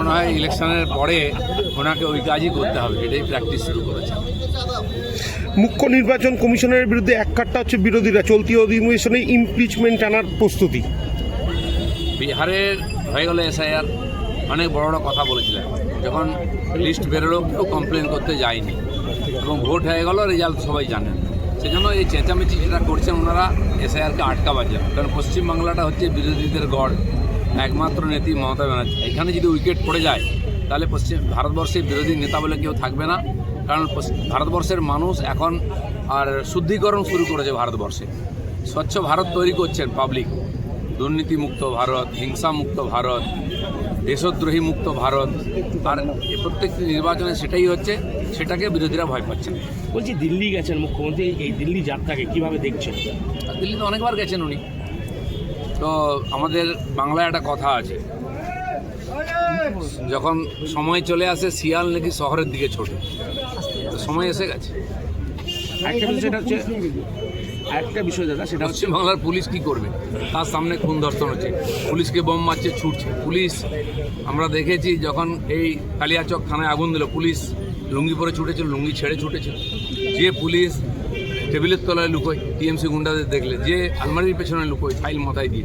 মনে হয় ইলেকশনের পরে ওনাকে ওই কাজই করতে হবে এটাই প্র্যাকটিস শুরু করেছে। মুখ্য নির্বাচন কমিশনের বিরুদ্ধে এক কাটটা হচ্ছে বিরোধীরা চলতি অধিবেশনে ইমপিচমেন্ট আনার প্রস্তুতি। বিহারের হয়ে গেল এসআইআর অনেক বড় বড় কথা বলেছিলেন। যখন লিস্ট বেরোলো কেউ কমপ্লেন করতে যায়নি। এবং ভোট হয়ে গেল রেজাল্ট সবাই জানেন। সেজন্য এই চেঁচামেচি যেটা করছেন ওনারা এসআইআরকে আটকাবার জন্য কারণ পশ্চিমবাংলাটা হচ্ছে বিরোধীদের গড়। একমাত্র নেত্রী মমতা ব্যানার্জি। এখানে যদি উইকেট পড়ে যায় তাহলে পশ্চিম ভারতবর্ষের বিরোধী নেতা বলে কেউ থাকবে না। কারণ ভারতবর্ষের মানুষ এখন আর শুদ্ধিকরণ শুরু করেছে ভারতবর্ষে। স্বচ্ছ ভারত তৈরি করছেন পাবলিক দুর্নীতিমুক্ত ভারত হিংসামুক্ত ভারত দেশদ্রোহী মুক্ত ভারত। আর প্রত্যেকটি নির্বাচনে সেটাই হচ্ছে সেটাকে বিরোধীরা ভয় পাচ্ছেন বলছি দিল্লি গেছেন মুখ্যমন্ত্রী এই দিল্লি যাত্রাকে কীভাবে দেখছেন? দিল্লিতে অনেকবার গেছেন উনি। তো আমাদের বাংলায় একটা কথা আছে। যখন সময় চলে আসে শিয়াল নাকি শহরের দিকে ছোটে। তো সময় এসে গেছে। একটা বিষয় হচ্ছে একটা বিষয় দাদা সেটা হচ্ছে বাংলার পুলিশ কি করবে? তার সামনে খুন ধর্ষণ হচ্ছে। পুলিশকে বোম মারছে ছুটছে। পুলিশ আমরা দেখেছি যখন এই কালিয়াচক থানায় আগুন দিল পুলিশ লুঙ্গি পরে ছুটেছিল লুঙ্গি ছেড়ে ছুটেছিল। যে পুলিশ টেবিলের তলায় লুকোয় টিএমসি গুন্ডাদের দেখলে যে আলমারির পেছনে লুকোয় ফাইল মাথায় দিয়ে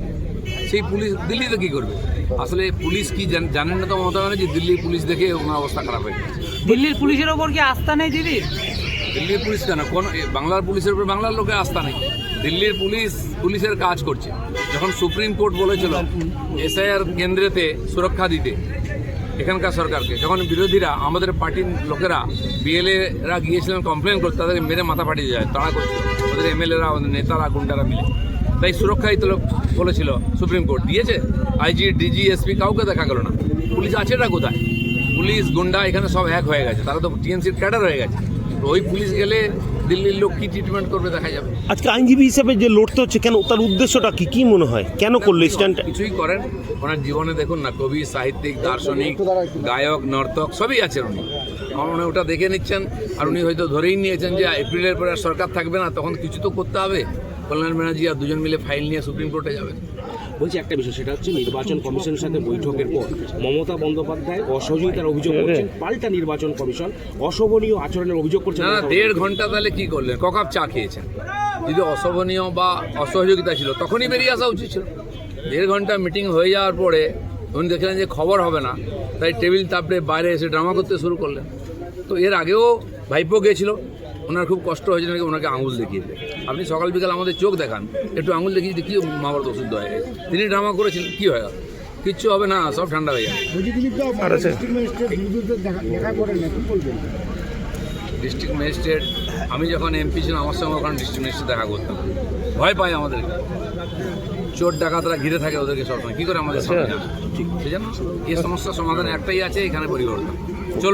সেই পুলিশ দিল্লিতে কী করবে? আসলে পুলিশ কি জান- জানেন না তো মমতা ব্যানার্জি? দিল্লির পুলিশ দেখে ওনার অবস্থা খারাপ হয়ে গেছে। দিল্লির পুলিশের ওপর কি আস্থা নেই দিদি? দিল্লির পুলিশ কেন? কোন বাংলার পুলিশের উপর বাংলার লোকের আস্থা নেই। দিল্লির পুলিশ পুলিশের কাজ করছে। যখন সুপ্রিম কোর্ট বলেছিল এসআইআর কেন্দ্রেতে সুরক্ষা দিতে এখানকার সরকারকে। যখন বিরোধীরা, আমাদের পার্টির লোকেরা বিএলএরা গিয়েছিলেন কমপ্লেন করতে তাদেরকে মেরে মাথা ফাটিয়ে যায় তারা করছিল। ওদের এমএলএরা, ওদের নেতারা, গুন্ডারা মিলে। তাই সুরক্ষা দিতে লোক বলেছিল সুপ্রিম কোর্ট। দিয়েছে? আইজি, ডিজি, এসপি কাউকে দেখা গেল না। পুলিশ আছেটা কোথায়? পুলিশ, গুন্ডা, এখানে সব এক হয়ে গেছে। তারা তো টিএমসির ক্যাডার হয়ে গেছে। তো ওই পুলিশ গেলে দিল্লির লোক কি ট্রিটমেন্ট করবে দেখা যাবে। আজকে আইনজীবী হিসেবে যে লড়তে হচ্ছে কেন তার উদ্দেশ্যটা কি? কি মনে হয়? কেন করল স্ট্যান্ড কিছুই করেন ওনার জীবনে দেখুন না কবি সাহিত্যিক দার্শনিক গায়ক নর্তক সবই আছেন উনি। আমার মনে ওটা দেখে নিচ্ছেন আর উনি হয়তো ধরেই নিয়েছেন যে এপ্রিলের পরে আর সরকার থাকবে না তখন কিছু তো করতে হবে। কল্যাণ ব্যানার্জি আর দুজন মিলে ফাইল নিয়ে সুপ্রিম কোর্টে যাবেন। বলছি একটা বিষয় সেটা হচ্ছে নির্বাচন কমিশনের সাথে বৈঠকের পর মমতা বন্দ্যোপাধ্যায় অসহযোগিতার অভিযোগ করছেন পাল্টা নির্বাচন কমিশন অশোভনীয় আচরণের অভিযোগ করছেন না দেড় ঘণ্টা তাহলে কি করলেন? ককাপ চা খেয়েছেন? যদি অশোভনীয় বা অসহযোগিতা ছিল তখনই বেরিয়ে আসা উচিত ছিল। দেড় ঘণ্টা মিটিং হয়ে যাওয়ার পরে উনি দেখলেন যে খবর হবে না তাই টেবিল তাপড়ে বাইরে এসে ড্রামা করতে শুরু করলেন। তো এর আগেও ভাইপো গিয়েছিল ওনার খুব কষ্ট হয়েছে নাকি ওনাকে আঙুল দেখিয়ে আপনি সকাল বিকাল আমাদের চোখ দেখান একটু আঙুল দেখিয়ে যদি কী মহাভারত ওষুধ হয়ে গেছে। তিনি ড্রামা করেছেন কী হয়? কিচ্ছু হবে না সব ঠান্ডা হয়ে যাবে। ডিস্ট্রিক্ট ম্যাজিস্ট্রেট আমি যখন এমপি ছিলাম আমার সঙ্গে ওখানে ডিস্ট্রিক্ট ম্যাজিস্ট্রেট দেখা করতাম। ভয় পায় আমাদেরকে চোর ডাকাতরা ঘিরে থাকে ওদেরকে সবসময়। কী করে আমাদের সামনে ঠিক সেই জন্য এই সমস্যার সমাধান একটাই আছে এখানে পরিবর্তন। চলো।